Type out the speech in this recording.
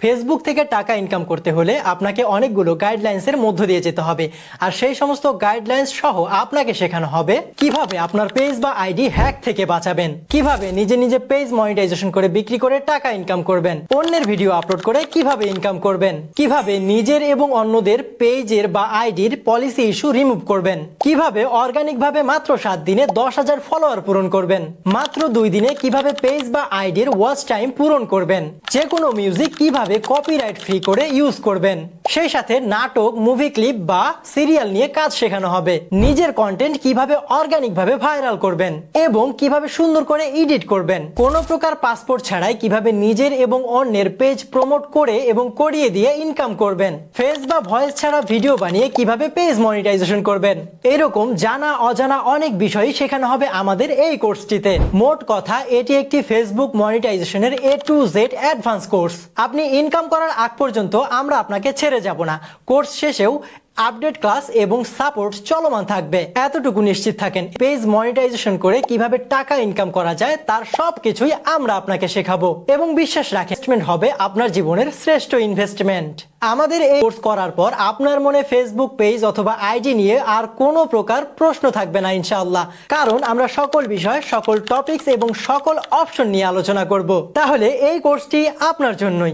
Facebook থেকে টাকা income করতে হলে আপনাকে অনেকগুলো গাইডলাইন্সের মধ্য দিয়ে যেতে হবে। আর সেই সমস্ত গাইডলাইন্স সহ আপনাকে শেখানো হবে কীভাবে আপনার পেজ বা আইডি হ্যাক থেকে বাঁচাবেন, কীভাবে নিজে নিজে পেজ মনিটাইজেশন করে বিক্রি করে টাকা ইনকাম করবেন অন্যের ভিডিও আপলোড করে কীভাবে ইনকাম করবেন, কীভাবে নিজের এবং অন্যদের পেজের বা আইডির পলিসি ইস্যু রিমুভ করবেন, কীভাবে অর্গানিক ভাবে মাত্র সাত দিনে দশ হাজার ফলোয়ার পূরণ করবেন, মাত্র দুই দিনে কীভাবে পেজ বা আইডির ওয়াচ টাইম পূরণ করবেন যে কোনো মিউজিক কীভাবে কপিরাইট ফ্রি করে ইউজ করবেন? সেই সাথে নাটক মুভি ক্লিপ বা সিরিয়াল নিয়ে কাজ শেখানো হবে। নিজের কন্টেন্ট কীভাবে অর্গানিক ভাবে ভাইরাল করবেন এবং কীভাবে সুন্দর করে এডিট করবেন? কোনো প্রকার পাসপোর্ট ছাড়াই কীভাবে নিজের এবং অন্যের পেজ প্রমোট করে এবং করিয়ে দিয়ে ইনকাম করবেন? ফেস বা ভয়েস ছাড়া ভিডিও বানিয়ে কীভাবে পেজ মনিটাইজেশন করবেন? এরকম জানা, অজানা অনেক বিষয় শেখানো হবে আমাদের এই কোর্সটিতে মোট কথা, এটি একটি ফেসবুক মনিটাইজেশনের A to Z advance course আপনি ইনকাম করার আগ পর্যন্ত আমরা আপনাকে ছেড়ে যাব না। কোর্স শেষেও আপডেট ক্লাস এবং সাপোর্ট চলমান থাকবে। এতটুকু নিশ্চিত থাকেন, পেজ মনিটাইজেশন করে কীভাবে টাকা ইনকাম করা যায় তার সবকিছুই আমরা আপনাকে শেখাবো এবং বিশ্বাস রাখেন হবে আপনার জীবনের শ্রেষ্ঠ ইনভেস্টমেন্ট আমাদের এই কোর্স করার পর আপনার মনে ফেসবুক পেজ অথবা আইডি নিয়ে আর কোনো প্রকার প্রশ্ন থাকবে না ইনশাআল্লাহ। কারণ আমরা সকল বিষয়, সকল টপিকস এবং সকল অপশন নিয়ে আলোচনা করব। তাহলে এই কোর্সটি আপনার জন্যই।